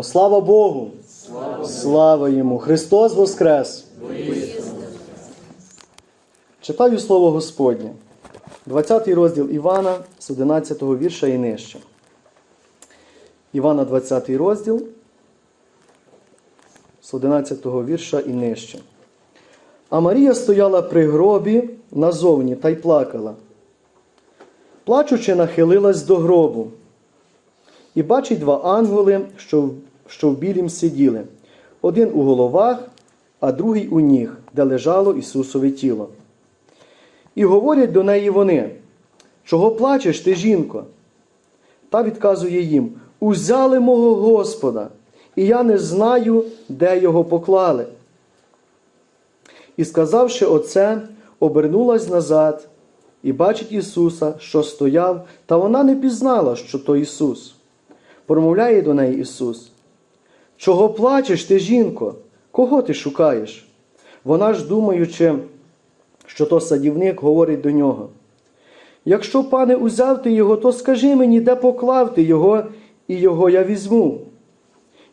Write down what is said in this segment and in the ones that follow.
Слава Богу! Слава, Йому! Христос Воскрес! Читаю Слово Господнє. 20 розділ Івана з 11 вірша і нижче. Івана 20 розділ з 11 вірша і нижче. А Марія стояла при гробі назовні та й плакала. Плачучи, нахилилась до гробу. І бачить два ангели, що, що в білім сиділи, один у головах, а другий у ніг, де лежало Ісусове тіло. І говорять до неї вони: Чого плачеш ти, жінко? Та відказує їм: Узяли мого Господа, і я не знаю, де його поклали. І сказавши оце, обернулась назад і бачить Ісуса, що стояв, та вона не пізнала, що то Ісус. Промовляє до неї Ісус. Чого плачеш ти, жінко? Кого ти шукаєш? Вона ж, думаючи, що то садівник, говорить до нього. Якщо, пане, узяв ти його, то скажи мені, де поклав ти його, і його я візьму.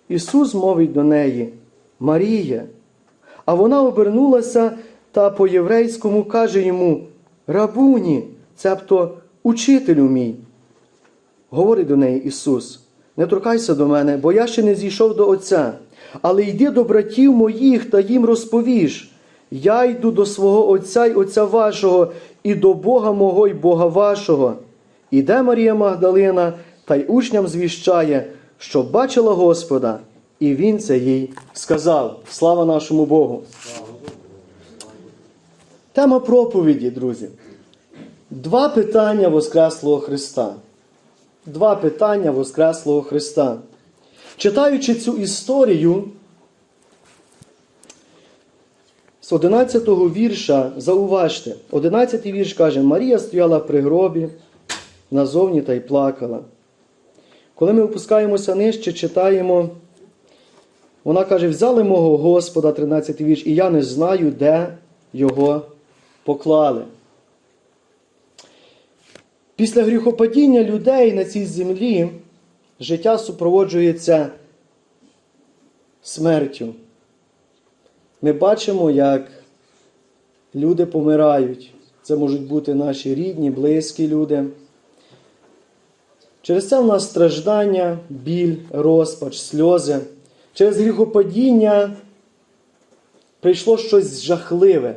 Ісус мовить до неї, Марія. А вона обернулася та по-єврейському каже йому Рабуні, цебто учителю мій. Говорить до неї Ісус, не торкайся до мене, бо я ще не зійшов до Отця, але йди до братів моїх та їм розповіш. Я йду до свого Отця й Отця вашого, і до Бога мого й Бога вашого. Іде Марія Магдалина та й учням звіщає, що бачила Господа, і Він це їй сказав. Слава нашому Богу! Тема проповіді, друзі. Два питання Воскреслого Христа. Два питання Воскреслого Христа. Читаючи цю історію, з 11 го вірша, зауважте, 11 й вірш каже, Марія стояла при гробі назовні та й плакала. Коли ми опускаємося нижче, читаємо, вона каже, взяли мого Господа, 13 вірш, і я не знаю, де його поклали. Після гріхопадіння людей на цій землі життя супроводжується смертю. Ми бачимо, як люди помирають. Це можуть бути наші рідні, близькі люди. Через це в нас страждання, біль, розпач, сльози. Через гріхопадіння прийшло щось жахливе.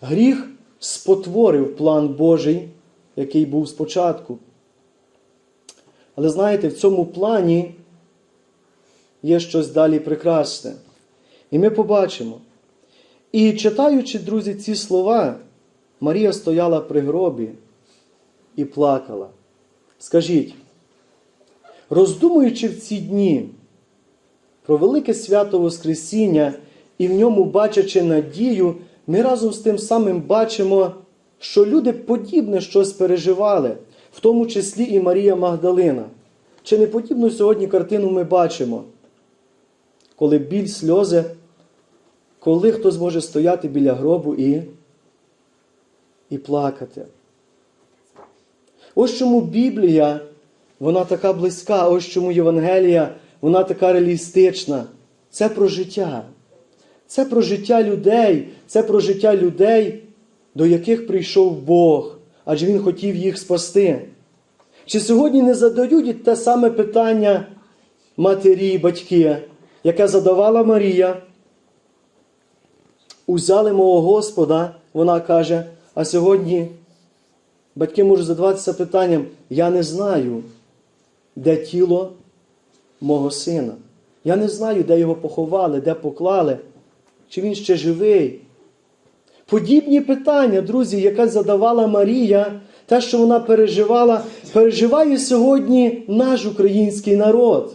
Гріх спотворив план Божий, який був спочатку. Але знаєте, в цьому плані є щось далі прекрасне. І ми побачимо. І читаючи, друзі, ці слова, Марія стояла при гробі і плакала. Скажіть, роздумуючи в ці дні про велике свято Воскресіння і в ньому бачачи надію, ми разом з тим самим бачимо, що люди подібне щось переживали, в тому числі і Марія Магдалина. Чи не подібну сьогодні картину ми бачимо, коли біль, сльози, коли хтось може стояти біля гробу і, і плакати. Ось чому Біблія, вона така близька, ось чому Євангелія, вона така реалістична. Це про життя. Це про життя людей, це про життя людей, до яких прийшов Бог, адже Він хотів їх спасти. Чи сьогодні не задають те саме питання матері, батьки, яке задавала Марія? Узяли мого Господа, вона каже, а сьогодні батьки можуть задаватися питанням: я не знаю, де тіло мого сина. Я не знаю, де його поховали, де поклали, чи він ще живий. Подібні питання, друзі, яке задавала Марія, те, що вона переживала, переживає сьогодні наш український народ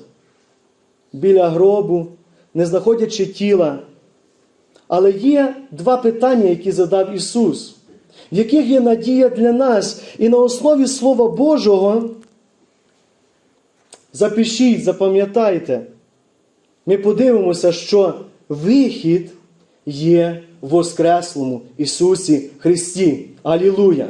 біля гробу, не знаходячи тіла. Але є два питання, які задав Ісус, в яких є надія для нас. І на основі Слова Божого запишіть, запам'ятайте, ми подивимося, що вихід є Воскреслому Ісусі Христі. Алілуя!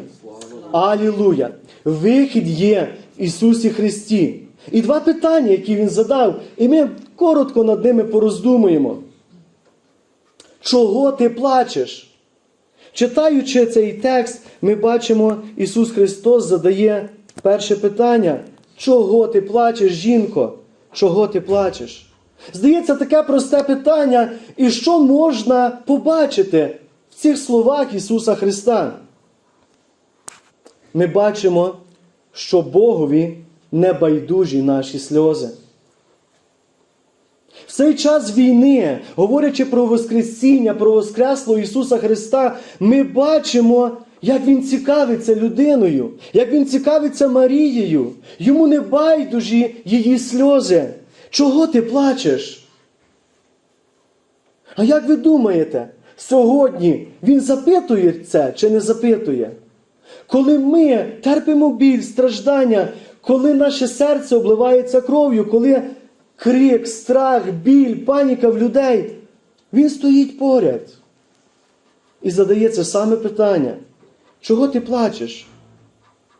Алілуя! Вихід є в Ісусі Христі. І два питання, які Він задав, і ми коротко над ними пороздумуємо. Чого ти плачеш? Читаючи цей текст, ми бачимо, Ісус Христос задає перше питання: Чого ти плачеш, жінко? Чого ти плачеш? Здається, таке просте питання, і що можна побачити в цих словах Ісуса Христа? Ми бачимо, що Богові не байдужі наші сльози. В цей час війни, говорячи про Воскресіння, про Воскреслого Ісуса Христа, ми бачимо, як Він цікавиться людиною, як Він цікавиться Марією. Йому не байдужі її сльози. Чого ти плачеш? А як ви думаєте, сьогодні Він запитує це чи не запитує? Коли ми терпимо біль, страждання, коли наше серце обливається кров'ю, коли крик, страх, біль, паніка в людей, він стоїть поряд і задає це саме питання: чого ти плачеш?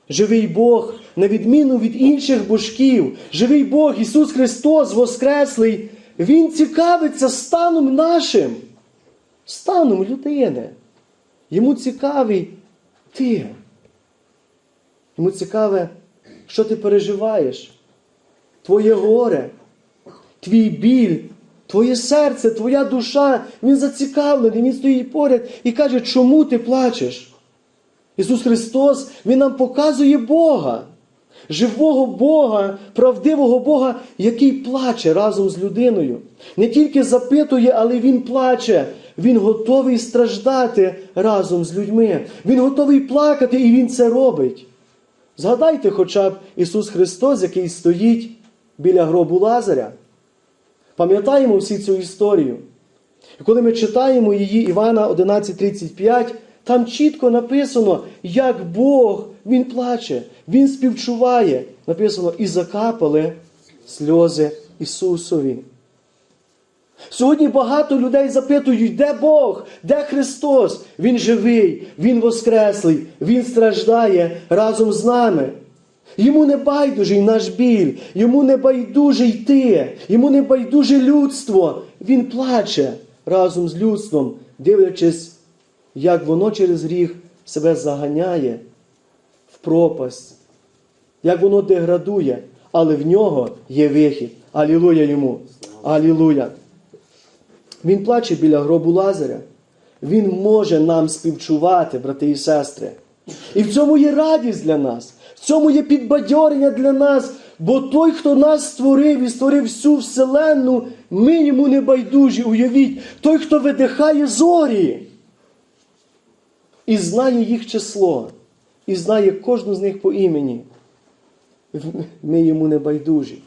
Живий Бог, на відміну від інших божків, живий Бог, Ісус Христос, Воскреслий, Він цікавиться станом нашим, станом людини. Йому цікавий ти. Йому цікаве, що ти переживаєш, твоє горе, твій біль, твоє серце, твоя душа. Він зацікавлений, він стоїть поряд і каже, чому ти плачеш? Ісус Христос, Він нам показує Бога, живого Бога, правдивого Бога, який плаче разом з людиною. Не тільки запитує, але Він плаче. Він готовий страждати разом з людьми. Він готовий плакати, і Він це робить. Згадайте хоча б Ісус Христос, який стоїть біля гробу Лазаря. Пам'ятаємо всі цю історію. І коли ми читаємо її Івана 11:35, там чітко написано, як Бог Він плаче, Він співчуває. Написано, і закапали сльози Ісусові. Сьогодні багато людей запитують, де Бог, де Христос? Він живий, Він воскреслий, Він страждає разом з нами. Йому не байдужий наш біль, йому не байдужий ти, йому не байдуже людство. Він плаче разом з людством, дивлячись, як воно через гріх себе заганяє в пропасть, як воно деградує, але в нього є вихід. Алілуя йому! Алілуя! Він плаче біля гробу Лазаря. Він може нам співчувати, брати і сестри. І в цьому є радість для нас, в цьому є підбадьорення для нас, бо той, хто нас створив і створив всю вселенну, ми йому не байдужі, уявіть, той, хто видихає зорі і знає їх число, і знає кожну з них по імені. Ми йому не байдужі.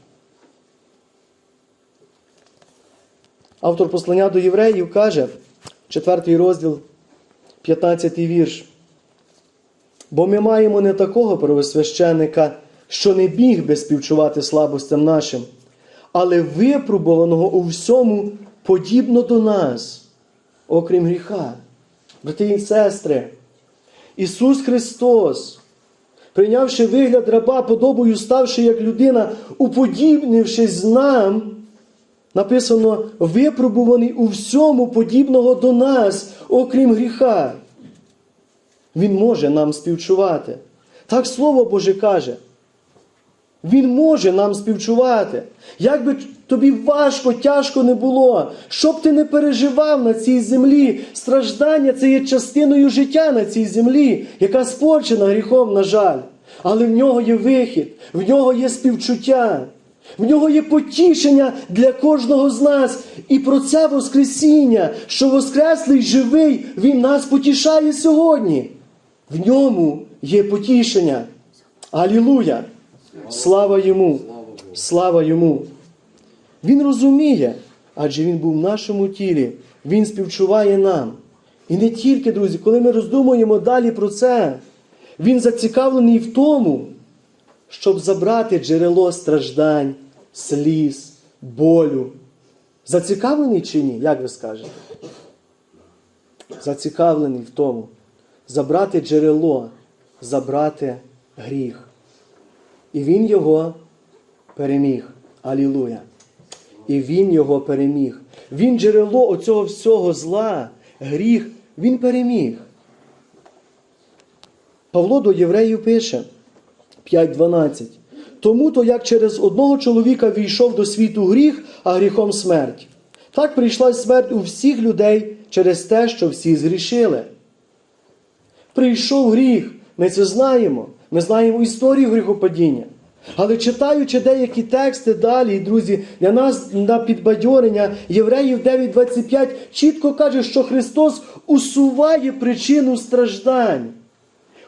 Автор послання до євреїв каже, 4 розділ, 15 вірш. Бо ми маємо не такого первосвященника, що не біг би співчувати слабостям нашим, але випробуваного у всьому подібно до нас, окрім гріха. Брати і сестри, Ісус Христос, прийнявши вигляд раба, подобою ставши як людина, уподібнившись нам, Написано, випробуваний у всьому подібного до нас, окрім гріха. Він може нам співчувати. Так Слово Боже каже. Він може нам співчувати. Як би тобі важко, тяжко не було, що б ти не переживав на цій землі, страждання це є частиною життя на цій землі, яка спорчена гріхом, на жаль. Але в нього є вихід, в нього є співчуття. В нього є потішення для кожного з нас. І про це Воскресіння, що Воскреслий живий, Він нас потішає сьогодні. В ньому є потішення. Алілуя! Слава йому! Слава йому! Він розуміє, адже Він був в нашому тілі, Він співчуває нам. І не тільки, друзі, коли ми роздумуємо далі про це, Він зацікавлений в тому, щоб забрати джерело страждань, сліз, болю. Зацікавлений чи ні? Як ви скажете? Зацікавлений в тому. Забрати джерело, забрати гріх. І він його переміг. Алілуя. І Він його переміг. Він джерело оцього всього зла, гріх, Він переміг. Павло до євреїв пише 5.12. Тому то як через одного чоловіка війшов до світу гріх, а гріхом смерть. Так прийшла смерть у всіх людей через те, що всі згрішили. Прийшов гріх, ми це знаємо. Ми знаємо історію гріхопадіння. Але читаючи деякі тексти далі, друзі, для нас на підбадьорення Євреїв 9.25 чітко каже, що Христос усуває причину страждань,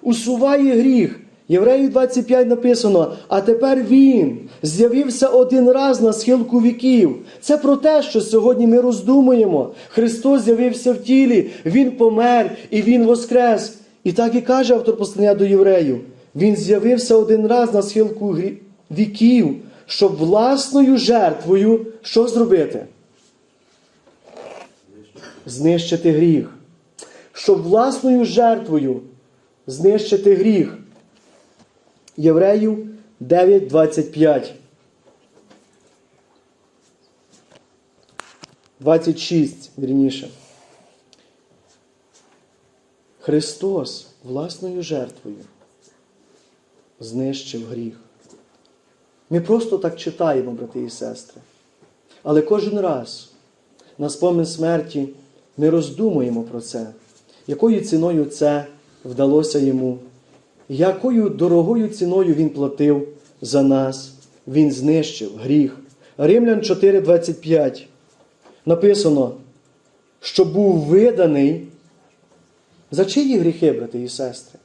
усуває гріх. Євреїв 25 написано, а тепер Він з'явився один раз на схилку віків. Це про те, що сьогодні ми роздумуємо. Христос з'явився в тілі, Він помер і Він воскрес. І так і каже автор послання до євреїв. Він з'явився один раз на схилку віків, щоб власною жертвою що зробити? Знищити гріх. Щоб власною жертвою знищити гріх. Євреїв 9.25. 26, вірніше. Христос власною жертвою знищив гріх. Ми просто так читаємо, брати і сестри. Але кожен раз на спомин смерті ми роздумуємо про це, якою ціною це вдалося йому, якою дорогою ціною він платив за нас, він знищив гріх. Римлян 4:25 написано, що був виданий за чиї гріхи, брати і сестри?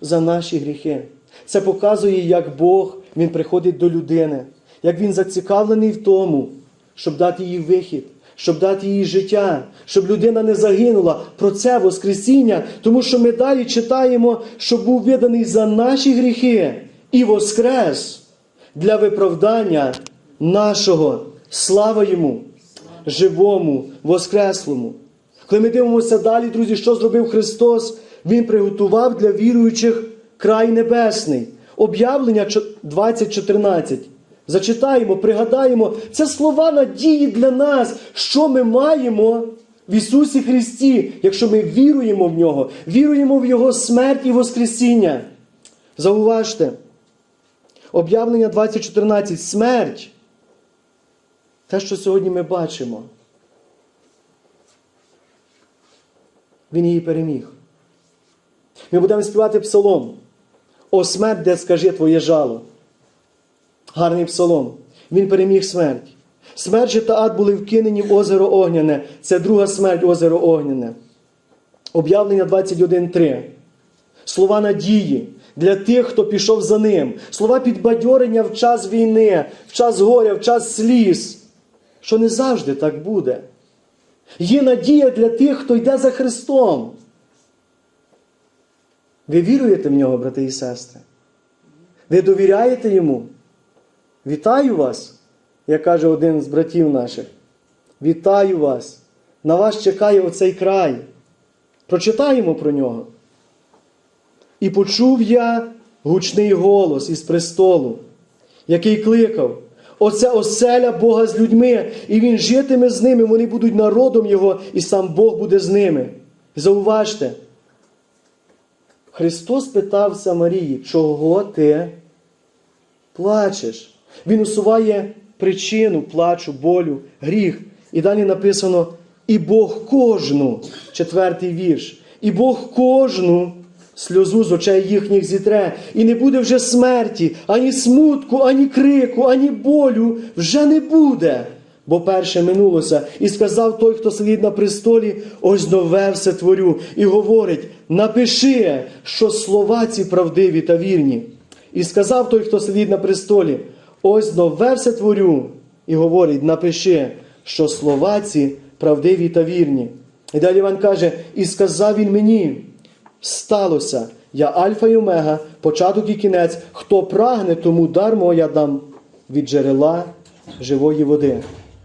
За наші гріхи. Це показує, як Бог Він приходить до людини, як Він зацікавлений в тому, щоб дати їй вихід, щоб дати їй життя, щоб людина не загинула. Про це Воскресіння, тому що ми далі читаємо, що був виданий за наші гріхи і воскрес для виправдання нашого. Слава йому, живому, воскреслому. Коли ми дивимося далі, друзі, що зробив Христос, Він приготував для віруючих край небесний. Об'явлення 20.14. Зачитаємо, пригадаємо, це слова надії для нас, що ми маємо в Ісусі Христі, якщо ми віруємо в Нього, віруємо в Його смерть і Воскресіння. Зауважте, об'явлення 20.14. Смерть. Те, що сьогодні ми бачимо. Він її переміг. Ми будемо співати псалом. О смерть, де скажи твоє жало. Гарний псалом. Він переміг смерть. Смерть же та ад були вкинені в озеро Огняне. Це друга смерть озеро Огняне. Об'явлення 21.3. Слова надії для тих, хто пішов за ним. Слова підбадьорення в час війни, в час горя, в час сліз. Що не завжди так буде. Є надія для тих, хто йде за Христом. Ви віруєте в нього, брати і сестри? Ви довіряєте йому? Вітаю вас, як каже один з братів наших. Вітаю вас! На вас чекає оцей край. Прочитаємо про нього. І почув я гучний голос із престолу, який кликав. Оце оселя Бога з людьми, і Він житиме з ними, вони будуть народом Його, і сам Бог буде з ними. Зауважте, Христос питався Марії, чого ти плачеш? Він усуває причину плачу, болю, гріх. І далі написано: і Бог кожну, четвертий вірш, і Бог кожну сльозу з очей їхніх зітре, і не буде вже смерті, ані смутку, ані крику, ані болю вже не буде. Бо перше минулося, і сказав той, хто сидить на престолі, ось нове все творю, і говорить: напиши, що слова ці правдиві та вірні. І сказав той, хто сидить на престолі, ось нове все творю, і говорить: напиши, що слова ці правдиві та вірні. І далі Іван каже: І сказав він мені, сталося, я Альфа і Омега, початок і кінець, хто прагне, тому дармо я дам від джерела живої води.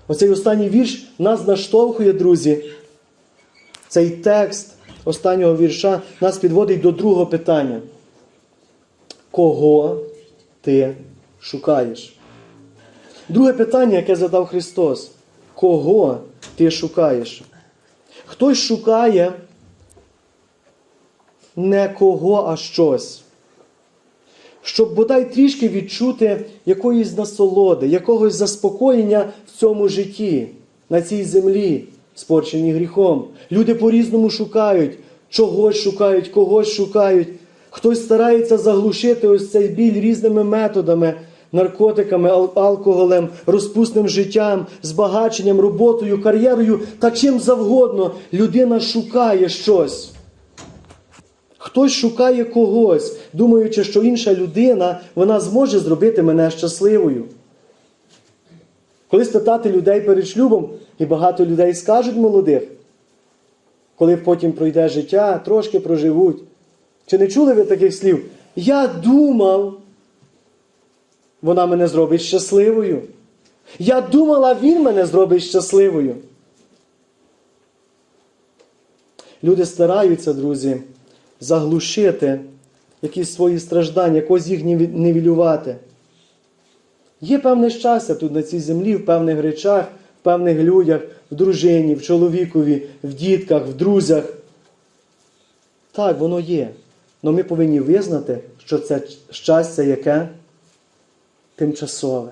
Оцей останній вірш нас наштовхує, друзі. Цей текст останнього вірша нас підводить до другого питання. Кого ти шукаєш? Друге питання, яке задав Христос: кого ти шукаєш? Хтось шукає не кого, а щось. Щоб бодай трішки відчути якоїсь насолоди, якогось заспокоєння в цьому житті, на цій землі, спорченій гріхом. Люди по-різному шукають, чогось шукають, когось шукають. Хтось старається заглушити ось цей біль різними методами, наркотиками, алкоголем, розпусним життям, збагаченням, роботою, кар'єрою та чим завгодно. Людина шукає щось. Хтось шукає когось, думаючи, що інша людина вона зможе зробити мене щасливою. Коли спитати людей перед шлюбом, і багато людей скажуть молодих, коли потім пройде життя, трошки проживуть. Чи не чули ви таких слів? Я думав, вона мене зробить щасливою. Я думала, він мене зробить щасливою. Люди стараються, друзі, заглушити якісь свої страждання, якось їх нівелювати. Є певне щастя тут на цій землі, в певних речах, в певних людях, в дружині, в чоловікові, в дітках, в друзях. Так, воно є. Але ми повинні визнати, що це щастя яке тимчасове.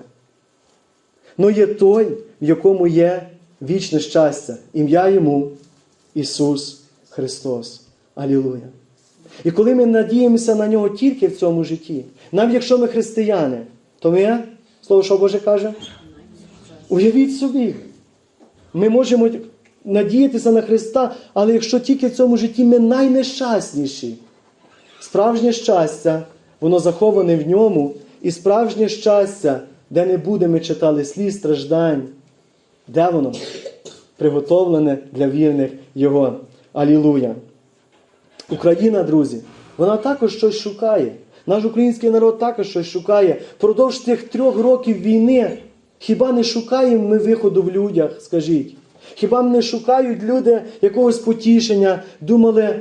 Но є той, в якому є вічне щастя. Ім'я йому Ісус Христос. Алілуя. І коли ми надіємося на нього тільки в цьому житті, навіть якщо ми християни, то ми, слово що Боже каже, уявіть собі, ми можемо надіятися на Христа, але якщо тільки в цьому житті ми найнещасніші, справжнє щастя, воно заховане в ньому, і справжнє щастя, де не буде, ми читали сліз, страждань, де воно? Приготовлене для вірних Його. Алілуя! Україна, друзі, вона також щось шукає. Наш український народ також щось шукає. Продовж тих трьох років війни хіба не шукаємо ми виходу в людях, скажіть? Хіба не шукають люди якогось потішення, думали,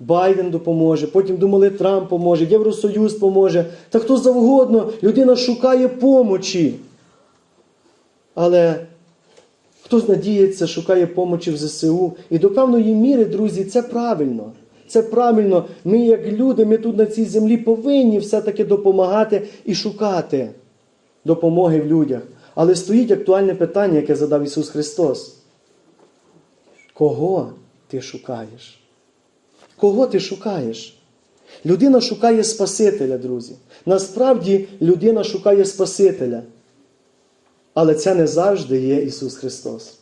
Байден допоможе, потім думали, Трамп поможе, Євросоюз поможе. Та хто завгодно, людина шукає помочі. Але Хтось надіється, шукає помочі в ЗСУ. І до певної міри, друзі, це правильно. Це правильно. Ми, як люди, ми тут на цій землі повинні все-таки допомагати і шукати допомоги в людях. Але стоїть актуальне питання, яке задав Ісус Христос. Кого ти шукаєш? Кого ти шукаєш? Людина шукає Спасителя, друзі. Насправді людина шукає Спасителя. Але це не завжди є Ісус Христос.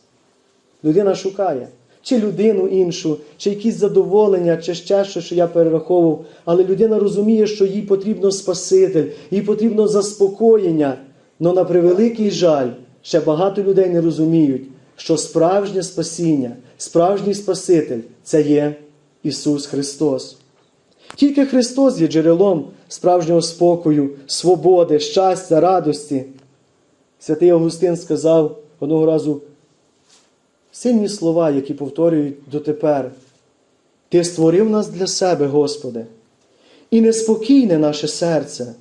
Людина шукає чи людину іншу, чи якісь задоволення, чи ще щось, що я перераховував. Але людина розуміє, що їй потрібно Спаситель, їй потрібно заспокоєння. Но на превеликий жаль, ще багато людей не розуміють, що справжнє спасіння, справжній Спаситель це є Ісус Христос. Тільки Христос є джерелом справжнього спокою, свободи, щастя, радості. Святий Августин сказав одного разу сильні слова, які повторюють дотепер. Ти створив нас для себе, Господи, і неспокійне наше серце,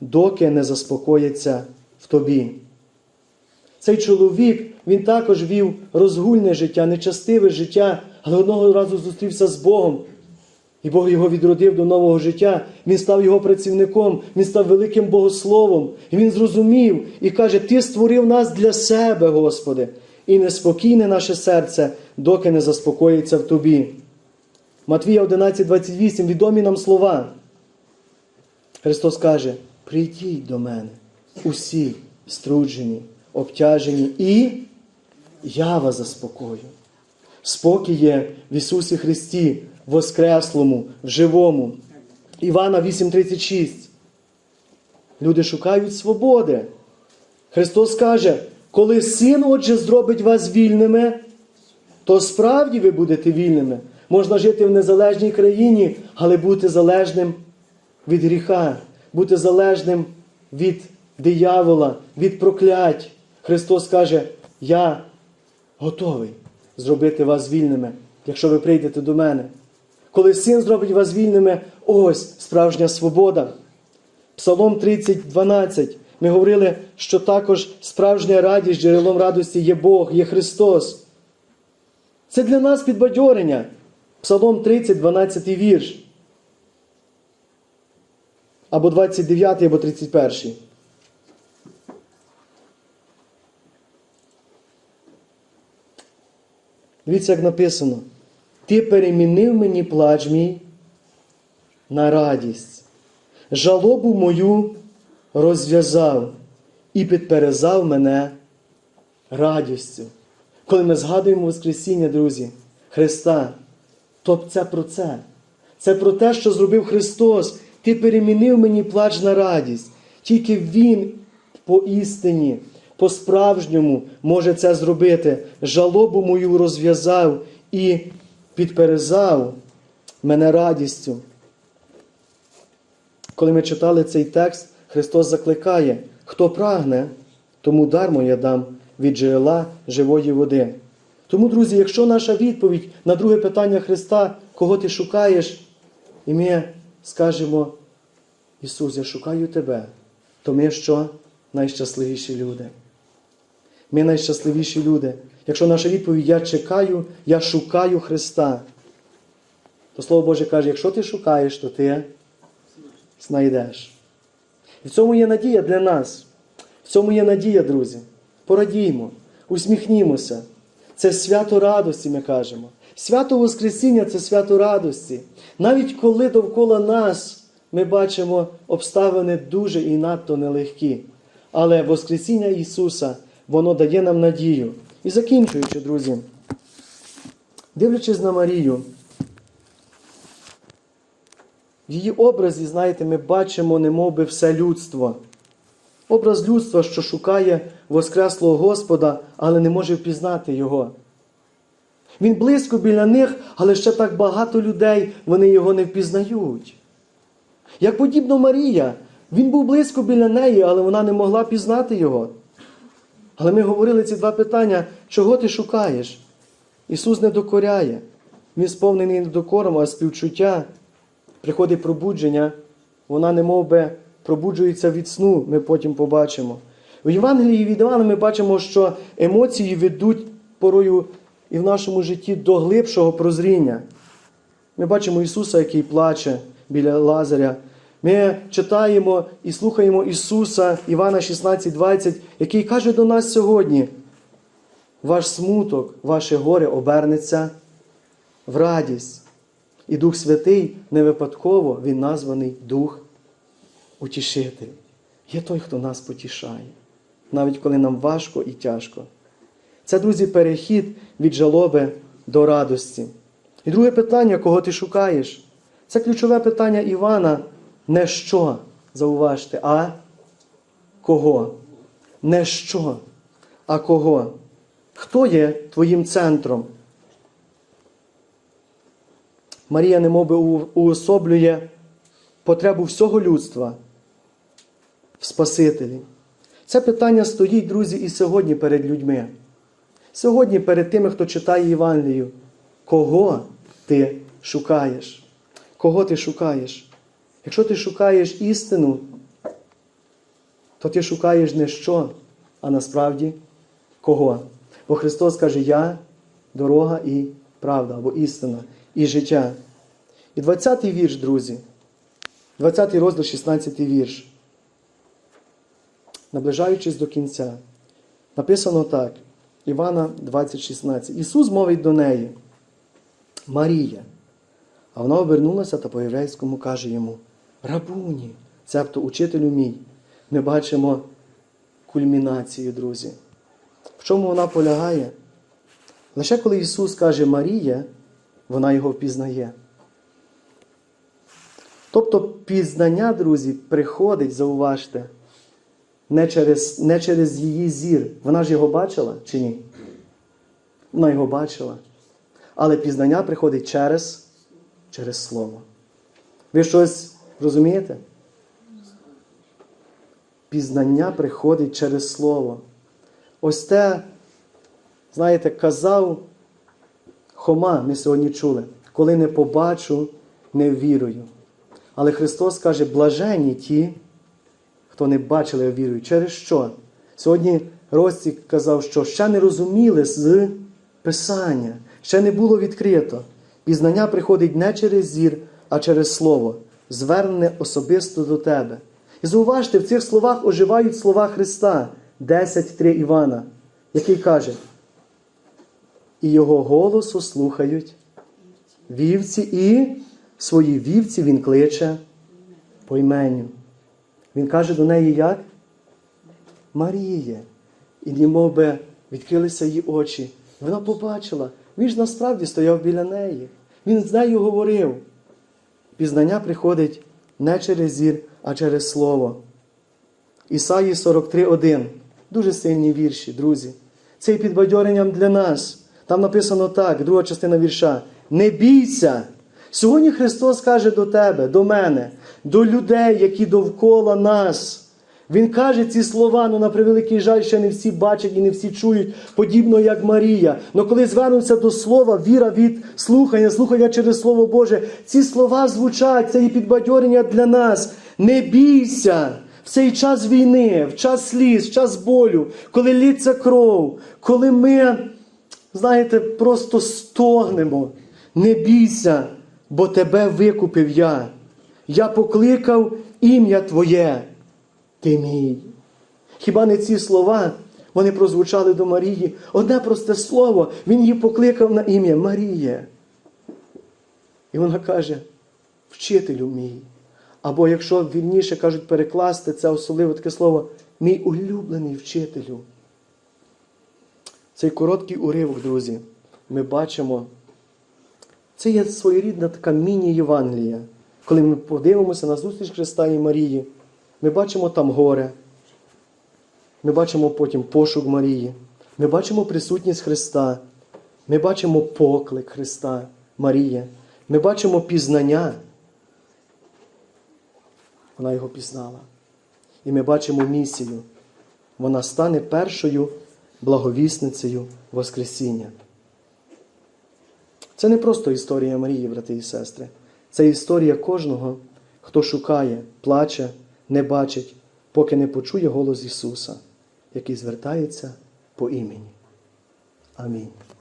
доки не заспокоїться в Тобі. Цей чоловік, він також вів розгульне життя, нечастиве життя, але одного разу зустрівся з Богом. І Бог його відродив до нового життя. Він став його працівником, він став великим богословом. І він зрозумів і каже: Ти створив нас для себе, Господи, і неспокійне наше серце, доки не заспокоїться в Тобі. Матвія 11:28 відомі нам слова. Христос каже: Прийдіть до мене, усі струджені, обтяжені, і я вас заспокою. Спокій є в Ісусі Христі, Воскреслому, в живому. Івана 8:36. Люди шукають свободи. Христос каже, коли син, отже, зробить вас вільними, то справді ви будете вільними. Можна жити в незалежній країні, але бути залежним від гріха, бути залежним від диявола, від проклять. Христос каже, я готовий зробити вас вільними, якщо ви прийдете до мене. Коли син зробить вас вільними, ось справжня свобода. Псалом 30, 12. Ми говорили, що також справжня радість, джерелом радості є Бог, є Христос. Це для нас підбадьорення. Псалом 30, 12 вірш. Або 29, або 31. Дивіться, як написано. Ти перемінив мені плач мій на радість. Жалобу мою розв'язав і підперезав мене радістю. Коли ми згадуємо Воскресіння, друзі, Христа, то це про це. Це про те, що зробив Христос. Ти перемінив мені плач на радість. Тільки Він по істині, по-справжньому може це зробити. Жалобу мою розв'язав і підперезав мене радістю. Коли ми читали цей текст, Христос закликає, хто прагне, тому дармо я дам від джерела живої води. Тому, друзі, якщо наша відповідь на друге питання Христа, кого ти шукаєш, і ми скажемо, Ісус, я шукаю Тебе, то ми що? Найщасливіші люди. Ми найщасливіші люди. Якщо наша відповідь я чекаю, я шукаю Христа, то Слово Боже каже, якщо ти шукаєш, то ти знайдеш. І в цьому є надія для нас. В цьому є надія, друзі. Порадіймо, усміхнімося. Це свято радості, ми кажемо. Свято Воскресіння це свято радості. Навіть коли довкола нас ми бачимо обставини дуже і надто нелегкі. Але Воскресіння Ісуса, воно дає нам надію. І закінчуючи, друзі, дивлячись на Марію, в її образі, знаєте, ми бачимо, немов би все людство. Образ людства, що шукає Воскреслого Господа, але не може впізнати Його. Він близько біля них, але ще так багато людей вони його не впізнають. Як подібно Марія, він був близько біля неї, але вона не могла пізнати його. Але ми говорили ці два питання: чого ти шукаєш? Ісус не докоряє. Він сповнений не докором, а співчуття. Приходить пробудження, вона не би, пробуджується від сну, ми потім побачимо. У Євангелії від Івана ми бачимо, що емоції ведуть порою і в нашому житті до глибшого прозріння. Ми бачимо Ісуса, який плаче біля Лазаря. Ми читаємо і слухаємо Ісуса, Івана 16,20, який каже до нас сьогодні: ваш смуток, ваше горе обернеться в радість. І Дух Святий не випадково Він названий Дух Утішитель. Є той, хто нас потішає, навіть коли нам важко і тяжко. Це, друзі, перехід від жалоби до радості. І друге питання, кого ти шукаєш? Це ключове питання Івана. Не що, зауважте, а кого? Не що, а кого? Хто є твоїм центром? Марія немовби уособлює потребу всього людства в Спасителі. Це питання стоїть, друзі, і сьогодні перед людьми. Сьогодні перед тими, хто читає Євангелію. Кого ти шукаєш? Кого ти шукаєш? Якщо ти шукаєш істину, то ти шукаєш не що, а насправді кого? Бо Христос каже, Я дорога і правда, або істина, і життя. І 20-й вірш, друзі, 20-й розділ, 16-й вірш. Наближаючись до кінця, написано так, Івана 20,16. Ісус мовить до неї, Марія. А вона обернулася та по-єврейському каже йому: Рабуні, цебто учителю мій. Ми бачимо кульмінацію, друзі. В чому вона полягає? Лише коли Ісус каже Марія, вона його впізнає. Тобто пізнання, друзі, приходить, зауважте, не через, не через її зір. Вона ж його бачила чи ні? Вона його бачила. Але пізнання приходить через, через Слово. Ви щось розумієте? Пізнання приходить через Слово. Ось те, знаєте, казав Хома, ми сьогодні чули, коли не побачу, не вірую. Але Христос каже, блаженні ті, хто не бачили, а вірують. Через що? Сьогодні Ростік казав, що ще не розуміли з Писання, ще не було відкрито. Пізнання приходить не через зір, а через слово, звернене особисто до тебе. І зауважте, в цих словах оживають слова Христа 10.3 Івана, який каже, і його голосу слухають вівці, і свої вівці він кличе по іменню. Він каже до неї як? Маріє. І немов би відкрилися її очі. Вона побачила. Він ж насправді стояв біля неї. Він з нею говорив. Пізнання приходить не через зір, а через слово. Ісаї 43.1. Дуже сильні вірші, друзі. Це і підбадьоренням для нас. Там написано так, друга частина вірша. Не бійся. Сьогодні Христос каже до тебе, до мене, до людей, які довкола нас. Він каже ці слова, ну на превеликий жаль, ще не всі бачать і не всі чують, подібно як Марія. Но коли звернуться до слова, віра від слухання, слухання через Слово Боже, ці слова звучать, це і підбадьорення для нас. Не бійся в цей час війни, в час сліз, в час болю, коли лється кров, коли ми, знаєте, просто стогнемо. Не бійся, бо тебе викупив я. Я покликав ім'я Твоє ти мій. Хіба не ці слова, вони прозвучали до Марії? Одне просте слово, він її покликав на ім'я Марія. І вона каже: Вчителю мій. Або, якщо вільніше кажуть перекласти це особливо таке слово, мій улюблений вчителю. Цей короткий уривок, друзі, ми бачимо. Це є своєрідна така міні-Євангелія. Коли ми подивимося на зустріч Христа і Марії, ми бачимо там горе. Ми бачимо потім пошук Марії. Ми бачимо присутність Христа. Ми бачимо поклик Христа Марія. Ми бачимо пізнання. Вона його пізнала. І ми бачимо місію. Вона стане першою благовісницею Воскресіння. Це не просто історія Марії, брати і сестри. Це історія кожного, хто шукає, плаче, не бачить, поки не почує голос Ісуса, який звертається по імені. Амінь.